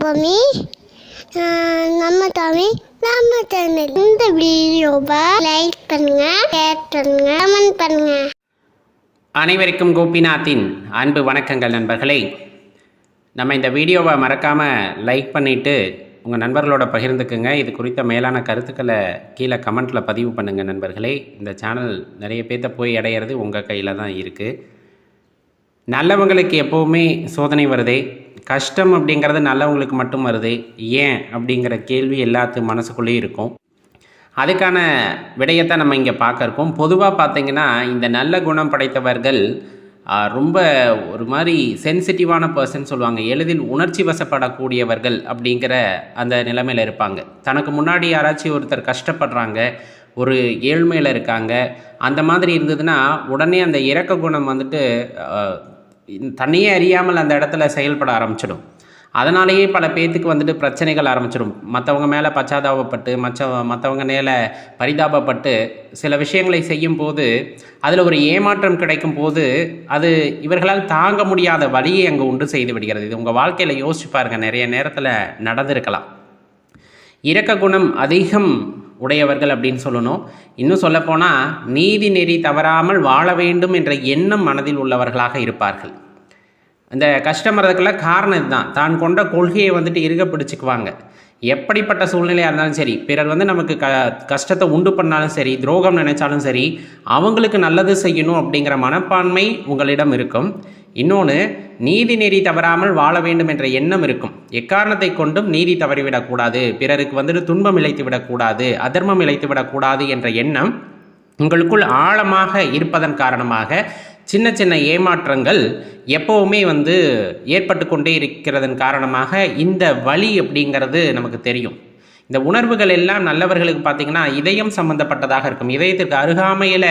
பொம்மி. நம்ம தமிழ் நம்ம சேனல் இந்த வீடியோவை லைக் பண்ணுங்க ஷேர் பண்ணுங்க கமெண்ட் பண்ணுங்க. அனைவருக்கும் கோபிநாத்தின் அன்பு வணக்கங்கள் நண்பர்களே. நம்ம இந்த வீடியோவை மறக்காமல் லைக் பண்ணிவிட்டு உங்கள் நண்பர்களோட பகிர்ந்துக்குங்க. இது குறித்த மேலான கருத்துக்களை கீழே கமெண்ட்டில் பதிவு பண்ணுங்கள் நண்பர்களே. இந்த சேனல் நிறைய பேர்த்த போய் அடையிறது உங்கள் கையில் தான் இருக்குது நல்லவங்களுக்கு எப்போவுமே சோதனை வருதே. கஷ்டம் அப்படிங்கிறது நல்லவங்களுக்கு மட்டும் வருது. ஏன்? அப்படிங்கிற கேள்வி எல்லாத்து மனசுக்குள்ளேயும் இருக்கும். அதுக்கான விடயத்தை நம்ம இங்கே பார்க்க இருக்கோம். பொதுவாக பார்த்தீங்கன்னா இந்த நல்ல குணம் படைத்தவர்கள் ரொம்ப ஒரு மாதிரி சென்சிட்டிவான பர்சன் சொல்லுவாங்க. எளிதில் உணர்ச்சி வசப்படக்கூடியவர்கள் அப்படிங்கிற அந்த நிலைமையில் இருப்பாங்க. தனக்கு முன்னாடி யாராச்சும் ஒருத்தர் கஷ்டப்படுறாங்க ஒரு ஏழ்மையில் இருக்காங்க அந்த மாதிரி இருந்ததுன்னா உடனே அந்த இறக்க குணம் வந்துட்டு தன்னையே அறியாமல் அந்த இடத்துல செயல்பட ஆரம்பிச்சிடும். அதனாலேயே பல பேர்த்துக்கு வந்துட்டு பிரச்சனைகள் ஆரம்பிச்சிடும். மற்றவங்க மேலே பச்சாதாபப்பட்டு மற்ற மற்றவங்க மேலே பரிதாபப்பட்டு சில விஷயங்களை செய்யும் போது அதில் ஒரு ஏமாற்றம் கிடைக்கும் போது அது இவர்களால் தாங்க முடியாத வழியை அங்கே உண்டு செய்து விடுகிறது. இது உங்கள் வாழ்க்கையில் யோசிச்சு பாருங்கள் நிறைய நேரத்தில் நடந்திருக்கலாம். இரக்க குணம் அதிகம் உடையவர்கள் அப்படின்னு சொல்லணும். இன்னும் சொல்லப்போனால் நீதி நெறி தவறாமல் வாழ வேண்டும் என்ற எண்ணம் மனதில் உள்ளவர்களாக இருப்பார்கள். இந்த கஷ்டம் காரணம் இதுதான். தான் கொண்ட கொள்கையை வந்துட்டு இருக பிடிச்சிக்குவாங்க. எப்படிப்பட்ட சூழ்நிலையாக இருந்தாலும் சரி பிறர் வந்து நமக்கு க கஷ்டத்தை உண்டு பண்ணாலும் சரி துரோகம் நினைச்சாலும் சரி அவங்களுக்கு நல்லது செய்யணும் அப்படிங்கிற மனப்பான்மை உங்களிடம் இருக்கும். இன்னொன்று நீதி நெறி தவறாமல் வாழ வேண்டும் என்ற எண்ணம் இருக்கும். எக்காரணத்தை கொண்டும் நீதி தவறிவிடக்கூடாது பிறருக்கு வந்துட்டு துன்பம் இழைத்து விடக்கூடாது அதர்மம் இழைத்து விடக்கூடாது என்ற எண்ணம் உங்களுக்குள் ஆழமாக இருப்பதன் காரணமாக சின்ன சின்ன ஏமாற்றங்கள் எப்போவுமே வந்து ஏற்பட்டு கொண்டே இருக்கிறதன் காரணமாக இந்த வழி அப்படிங்கிறது நமக்கு தெரியும். இந்த உணர்வுகள் எல்லாம் நல்லவர்களுக்கு பார்த்திங்கன்னா இதயம் சம்மந்தப்பட்டதாக இருக்கும். இதயத்திற்கு அருகாமையில்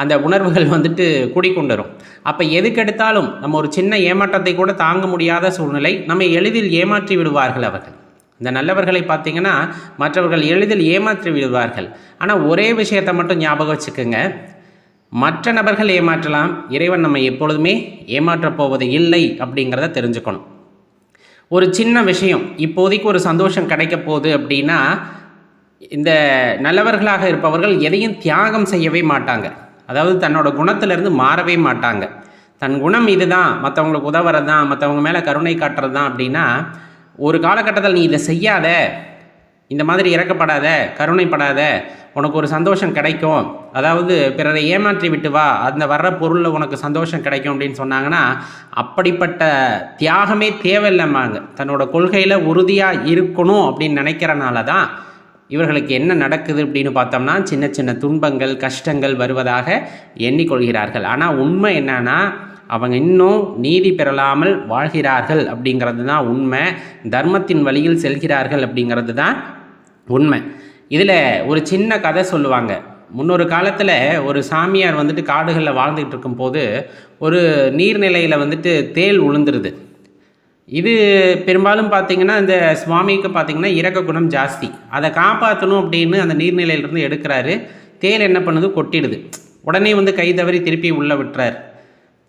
அந்த உணர்வுகள் வந்துட்டு குடிக்கொண்டுரும் அப்போ எதுக்கெடுத்தாலும் நம்ம ஒரு சின்ன ஏமாற்றத்தை கூட தாங்க முடியாத சூழ்நிலை நம்ம எளிதில் ஏமாற்றி விடுவார்கள் அவர்கள். இந்த நல்லவர்களை பார்த்தீங்கன்னா மற்றவர்கள் எளிதில் ஏமாற்றி விடுவார்கள். ஆனால் ஒரே விஷயத்தை மட்டும் ஞாபகம் வச்சுக்கோங்க. மற்ற நபர்கள் ஏமாற்றலாம் இறைவன் நம்ம எப்பொழுதுமே ஏமாற்றப் போவது இல்லை அப்படிங்கிறத தெரிஞ்சுக்கணும். ஒரு சின்ன விஷயம். இப்போதைக்கு ஒரு சந்தோஷம் கிடைக்க போகுது அப்படின்னா இந்த நல்லவர்களாக இருப்பவர்கள் எதையும் தியாகம் செய்யவே மாட்டாங்க. அதாவது தன்னோட குணத்திலிருந்து மாறவே மாட்டாங்க. தன் குணம் இதுதான். மற்றவங்களுக்கு உதவுறது தான் மற்றவங்க மேலே கருணை காட்டுறது தான் அப்படின்னா ஒரு காலகட்டத்தில் நீ இதை செய்யாத. இந்த மாதிரி இறக்கப்படாத. கருணைப்படாத. உனக்கு ஒரு சந்தோஷம் கிடைக்கும். அதாவது பிறரை ஏமாற்றி விட்டு வா அந்த வர்ற பொருளில் உனக்கு சந்தோஷம் கிடைக்கும் அப்படின்னு சொன்னாங்கன்னா அப்படிப்பட்ட தியாகமே தேவையில்லைம்மாங்க தன்னோட கொள்கையில் உறுதியாக இருக்கணும் அப்படின்னு நினைக்கிறனால தான் இவர்களுக்கு என்ன நடக்குது அப்படின்னு பார்த்தோம்னா சின்ன சின்ன துன்பங்கள் கஷ்டங்கள் வருவதாக எண்ணிக்கொள்கிறார்கள். ஆனால் உண்மை என்னன்னா அவங்க இன்னும் நீதி பெறலாமல் வாழ்கிறார்கள் அப்படிங்கிறது தான் உண்மை. தர்மத்தின் வழியில் செல்கிறார்கள் அப்படிங்கிறது தான் உண்மை. இதில் ஒரு சின்ன கதை சொல்லுவாங்க. முன்னொரு காலத்தில் ஒரு சாமியார் வந்துட்டு காடுகளில் வாழ்ந்துகிட்டு இருக்கும்போது ஒரு நீர்நிலையில் வந்துட்டு தேல் உளுந்துருது. இது பெரும்பாலும் பார்த்தீங்கன்னா இந்த சுவாமிக்கு பார்த்தீங்கன்னா இறக்க குணம் ஜாஸ்தி. அதை காப்பாற்றணும் அப்படின்னு அந்த நீர்நிலையிலேருந்து எடுக்கிறாரு. தேல் என்ன பண்ணுது? கொட்டிடுது. உடனே வந்து கை தவறி திருப்பி உள்ளே விட்டுறாரு.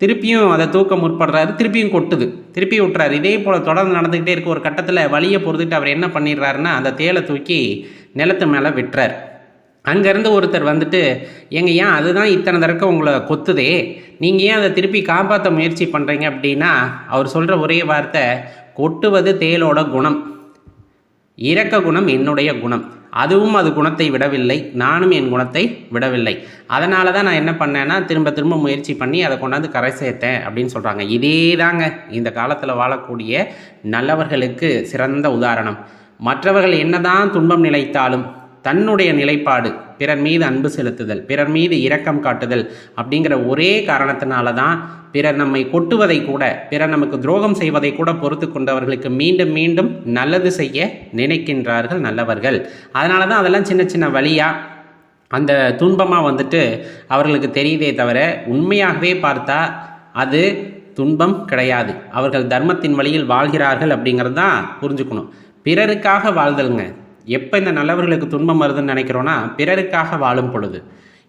திருப்பியும் அதை தூக்க முற்படுறாரு. திருப்பியும் கொட்டுது. திருப்பி விட்டுறாரு. இதே போல் தொடர்ந்து நடந்துக்கிட்டே இருக்க ஒரு கட்டத்தில் வழியை பொறுத்துட்டு அவர் என்ன பண்ணிடுறாருன்னா அந்த தேலை தூக்கி நிலத்து மேலே விட்டுறார். அங்கேருந்து ஒருத்தர் வந்துட்டு எங்கள் ஏன் அதுதான் இத்தனை தடக்க உங்களை கொத்துதே? நீங்கள் ஏன் அதை திருப்பி காப்பாற்ற முயற்சி பண்ணுறீங்க அப்படின்னா அவர் சொல்கிற ஒரே வார்த்தை கொட்டுவது தேலோட குணம். இரக்க குணம் என்னுடைய குணம். அதுவும் அது குணத்தை விடவில்லை. நானும் என் குணத்தை விடவில்லை. அதனால தான் நான் என்ன பண்ணேன்னா திரும்ப திரும்ப முயற்சி பண்ணி அதை கொண்டாந்து கரை சேர்த்தேன் அப்படின்னு சொல்கிறாங்க இதே தாங்க இந்த காலத்தில் வாழக்கூடிய நல்லவர்களுக்கு சிறந்த உதாரணம். மற்றவர்கள் என்னதான் துன்பம் நிலைத்தாலும் தன்னுடைய நிலைப்பாடு பிறர் மீது அன்பு செலுத்துதல் பிறர் மீது இரக்கம் காட்டுதல் அப்படிங்கிற ஒரே காரணத்தினால தான் பிறர் நம்மை கொட்டுவதை கூட பிறர் நமக்கு துரோகம் செய்வதை கூட பொறுத்து கொண்டவர்களுக்கு மீண்டும் மீண்டும் நல்லது செய்ய நினைக்கின்றார்கள் நல்லவர்கள். அதனால தான் அதெல்லாம் சின்ன சின்ன வழியாக அந்த துன்பமாக வந்துட்டு அவர்களுக்கு தெரியுதே தவிர உண்மையாகவே பார்த்தா அது துன்பம் கிடையாது. அவர்கள் தர்மத்தின் வழியில் வாழ்கிறார்கள் அப்படிங்கிறது தான் புரிஞ்சுக்கணும். பிறருக்காக வாழ்தலுங்க. எப்போ இந்த நல்லவர்களுக்கு துன்பம் வருதுன்னு நினைக்கிறோன்னா பிறருக்காக வாழும் பொழுது.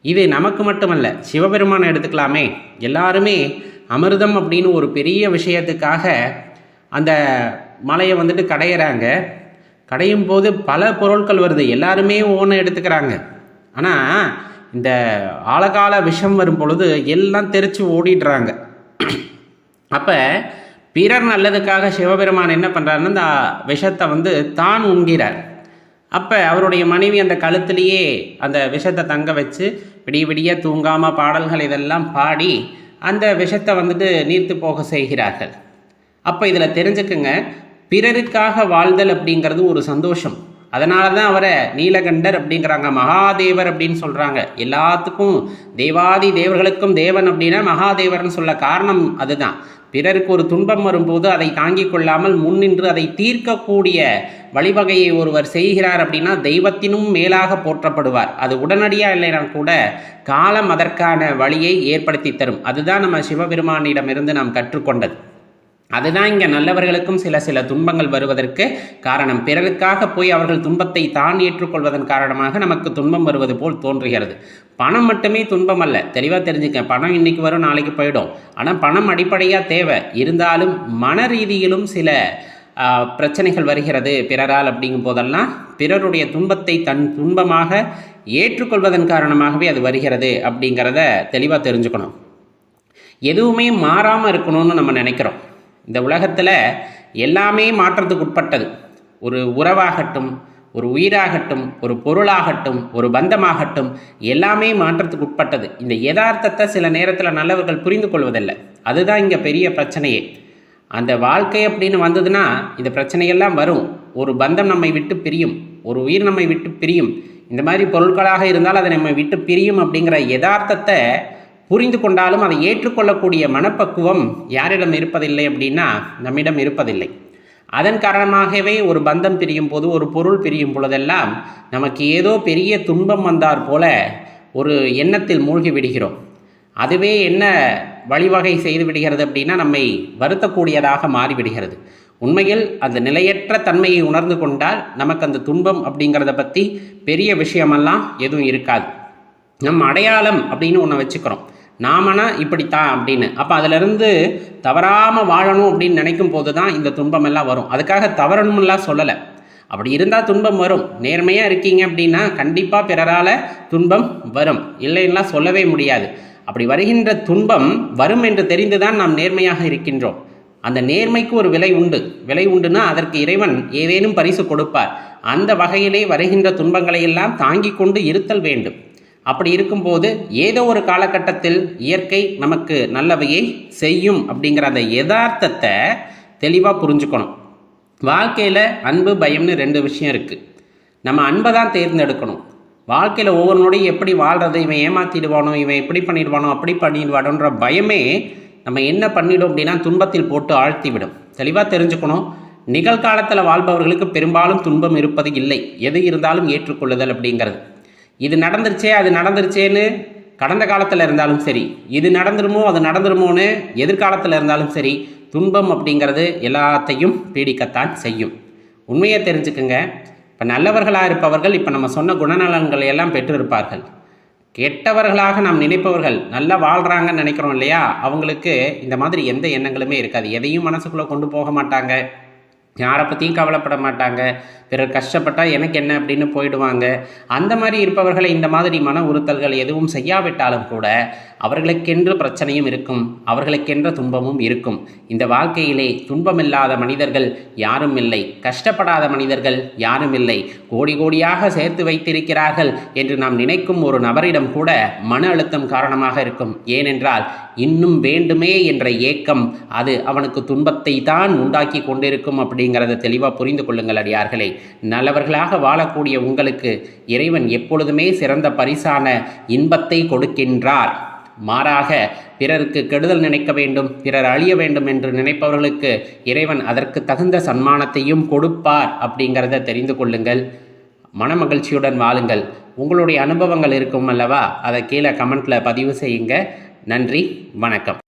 இது நமக்கு மட்டுமல்ல சிவபெருமானை எடுத்துக்கலாமே. எல்லாருமே அமிர்தம் அப்படின்னு ஒரு பெரிய விஷயத்துக்காக அந்த மலையை வந்துட்டு கடையிறாங்க. கடையும் போது பல பொருட்கள் வருது. எல்லாருமே ஒவ்வொன்று எடுத்துக்கிறாங்க. ஆனால் இந்த ஆழகால விஷம் வரும் பொழுது எல்லாம் தெரிச்சு ஓடிடுறாங்க. அப்போ பிறர் நல்லதுக்காக சிவபெருமான் என்ன பண்ணுறாருன்னா இந்த விஷத்தை வந்து தான் உண்கிறார். அப்போ அவருடைய மனைவி அந்த கழுத்துலேயே அந்த விஷத்தை தங்க வச்சு விடிய விடிய தூங்காமல் பாடல்கள் இதெல்லாம் பாடி அந்த விஷத்தை வந்துட்டு நீர்த்து போக செய்கிறார்கள். அப்போ இதில் தெரிஞ்சுக்குங்க பிறருக்காக வாழ்தல் அப்படிங்கிறது ஒரு சந்தோஷம். அதனால தான் அவரை நீலகண்டர் அப்படிங்கிறாங்க. மகாதேவர் அப்படின்னு சொல்கிறாங்க எல்லாத்துக்கும் தேவாதி தேவர்களுக்கும் தேவன் அப்படின்னா மகாதேவர்னு சொல்ல காரணம் அதுதான். பிறருக்கு ஒரு துன்பம் வரும்போது அதை தாங்கிக் கொள்ளாமல் முன்னின்று அதை தீர்க்கக்கூடிய வழிவகையை ஒருவர் செய்கிறார் அப்படின்னா தெய்வத்தினும் மேலாக போற்றப்படுவார். அது உடனடியாக இல்லைனா கூட காலம் அதற்கான வழியை ஏற்படுத்தி தரும். அதுதான் நம்ம சிவபெருமானிடமிருந்து நாம் கற்றுக்கொண்டது. அதுதான் இங்கே நல்லவர்களுக்கும் சில சில துன்பங்கள் வருவதற்கு காரணம். பிறருக்காக போய் அவர்கள் துன்பத்தை தான் ஏற்றுக்கொள்வதன் காரணமாக நமக்கு துன்பம் வருவது போல் தோன்றுகிறது. பணம் மட்டுமே துன்பம் அல்ல. தெளிவாக தெரிஞ்சுக்க பணம் இன்னைக்கு வரும் நாளைக்கு போயிடும். ஆனால் பணம் அடிப்படையாக தேவை. இருந்தாலும் மன ரீதியிலும் சில பிரச்சனைகள் வருகிறது. பிறரால் அப்படிங்கும் போதெல்லாம் பிறருடைய துன்பத்தை தன் துன்பமாக ஏற்றுக்கொள்வதன் காரணமாகவே அது வருகிறது அப்படிங்கிறத தெளிவாக தெரிஞ்சுக்கணும். எதுவுமே மாறாமல் இருக்கணும்னு நம்ம நினைக்கிறோம். இந்த உலகத்தில் எல்லாமே மாற்றத்துக்கு உட்பட்டது. ஒரு உறவாகட்டும் ஒரு உயிராகட்டும் ஒரு பொருளாகட்டும் ஒரு பந்தமாகட்டும் எல்லாமே மாற்றத்துக்கு உட்பட்டது. இந்த யதார்த்தத்தை சில நேரத்தில் நல்லவர்கள் புரிந்து கொள்வதில்லை. அதுதான் இங்கே பெரிய பிரச்சனையே. அந்த வாழ்க்கை அப்படின்னு வந்ததுன்னா இந்த பிரச்சனையெல்லாம் வரும். ஒரு பந்தம் நம்மை விட்டு பிரியும். ஒரு உயிர் நம்மை விட்டு பிரியும். இந்த மாதிரி பொருட்களாக இருந்தால் அதை நம்மை விட்டு பிரியும் அப்படிங்கிற யதார்த்தத்தை புரிந்து கொண்டாலும் அதை ஏற்றுக்கொள்ளக்கூடிய மனப்பக்குவம் யாரிடம் இருப்பதில்லை அப்படின்னா நம்மிடம் இருப்பதில்லை. அதன் காரணமாகவே ஒரு பந்தம் பிரியும் போது ஒரு பொருள் பிரியும் பொழுதெல்லாம் நமக்கு ஏதோ பெரிய துன்பம் வந்தார் போல ஒரு எண்ணத்தில் மூழ்கி விடுகிறோம். அதுவே என்ன வழிவகை செய்து விடுகிறது அப்படின்னா நம்மை வருத்தக்கூடியதாக மாறிவிடுகிறது. உண்மையில் அந்த நிலையற்ற தன்மையை உணர்ந்து கொண்டால் நமக்கு அந்த துன்பம் அப்படிங்கிறத பற்றி பெரிய விஷயமெல்லாம் எதுவும் இருக்காது. நம்ம அடையாளம் அப்படின்னு ஒன்று வச்சுக்கிறோம். நாமனா இப்படித்தான் அப்படின்னு. அப்போ அதிலிருந்து தவறாமல் வாழணும் அப்படின்னு நினைக்கும் போது தான் இந்த துன்பம் எல்லாம் வரும். அதுக்காக தவறணும்லாம் சொல்லலை. அப்படி இருந்தால் துன்பம் வரும். நேர்மையாக இருக்கீங்க அப்படின்னா கண்டிப்பாக பிறரால் துன்பம் வரும். இல்லைன்னா சொல்லவே முடியாது. அப்படி வருகின்ற துன்பம் வரும் என்று தெரிந்துதான் நாம் நேர்மையாக இருக்கின்றோம். அந்த நேர்மைக்கு ஒரு விலை உண்டு. விலை உண்டுனா அதற்கு இறைவன் ஏதேனும் பரிசு கொடுப்பார். அந்த வகையிலே வருகின்ற துன்பங்களை எல்லாம் தாங்கிக் கொண்டு இருத்தல் வேண்டும். அப்படி இருக்கும்போது ஏதோ ஒரு காலகட்டத்தில் இயற்கை நமக்கு நல்லவையை செய்யும் அப்படிங்கிற அந்த யதார்த்தத்தை தெளிவாக புரிஞ்சுக்கணும். வாழ்க்கையில் அன்பு பயம்னு ரெண்டு விஷயம் இருக்குது நம்ம அன்பை தான் தேர்ந்தெடுக்கணும். வாழ்க்கையில் ஒவ்வொரு நொடியும் எப்படி வாழ்கிறது இவன் ஏமாத்திடுவானோ இவன் எப்படி பண்ணிடுவானோ அப்படி பண்ணிடுவானோன்ற பயமே நம்ம என்ன பண்ணிடும் அப்படின்னா துன்பத்தில் போட்டு ஆழ்த்தி விடும் தெளிவாக தெரிஞ்சுக்கணும். நிகழ்காலத்தில் வாழ்பவர்களுக்கு பெரும்பாலும் துன்பம் இருப்பது இல்லை. எது இருந்தாலும் ஏற்றுக்கொள்ளுதல் அப்படிங்கிறது. இது நடந்துருச்சே அது நடந்துருச்சேன்னு கடந்த காலத்தில் இருந்தாலும் சரி இது நடந்துருமோ அது நடந்துருமோன்னு எதிர்காலத்தில் இருந்தாலும் சரி துன்பம் அப்படிங்கிறது எல்லாத்தையும் பீடிக்கத்தான் செய்யும். உண்மையை தெரிஞ்சுக்குங்க. இப்போ நல்லவர்களாக இருப்பவர்கள் இப்போ நம்ம சொன்ன குணநலன்களை எல்லாம் பெற்றிருப்பார்கள். கெட்டவர்களாக நாம் நினைப்பவர்கள் நல்லா வாழ்கிறாங்கன்னு நினைக்கிறோம் இல்லையா? அவங்களுக்கு இந்த மாதிரி எந்த எண்ணங்களுமே இருக்காது. எதையும் மனசுக்குள்ளே கொண்டு போக மாட்டாங்க. யாரை பற்றியும் கவலைப்பட மாட்டாங்க. பிறர் கஷ்டப்பட்டால் எனக்கு என்ன அப்படின்னு போயிடுவாங்க. அந்த மாதிரி இருப்பவர்களை இந்த மாதிரி மன உறுத்தல்கள் எதுவும் செய்யாவிட்டாலும் கூட அவர்களுக்கென்று பிரச்சனையும் இருக்கும். அவர்களுக்கென்ற துன்பமும் இருக்கும். இந்த வாழ்க்கையிலே துன்பமில்லாத மனிதர்கள் யாரும் இல்லை. கஷ்டப்படாத மனிதர்கள் யாரும் இல்லை. கோடி கோடியாக சேர்த்து வைத்திருக்கிறார்கள் என்று நாம் நினைக்கும் ஒரு நபரிடம் கூட மன அழுத்தம் காரணமாக இருக்கும். ஏனென்றால் இன்னும் வேண்டுமே என்ற ஏக்கம் அது அவனுக்கு துன்பத்தை தான் உண்டாக்கி கொண்டிருக்கும் அப்படிங்கிறத தெளிவாக புரிந்து கொள்ளுங்கள் அடியார்களே. நல்லவர்களாக வாழக்கூடிய உங்களுக்கு இறைவன் எப்பொழுதுமே சிறந்த பரிசான இன்பத்தை கொடுக்கின்றார். மாறாக பிறருக்கு கெடுதல் நினைக்க வேண்டும் பிறர் அழிய வேண்டும் என்று நினைப்பவர்களுக்கு இறைவன் அதற்கு தகுந்த சன்மானத்தையும் கொடுப்பார் அப்படிங்கிறத தெரிந்து கொள்ளுங்கள். மனமகிழ்ச்சியுடன் வாழுங்கள். உங்களுடைய அனுபவங்கள் இருக்கும் அல்லவா? அதை கீழே கமெண்ட்டில் பதிவு செய்யுங்க. நன்றி வணக்கம்.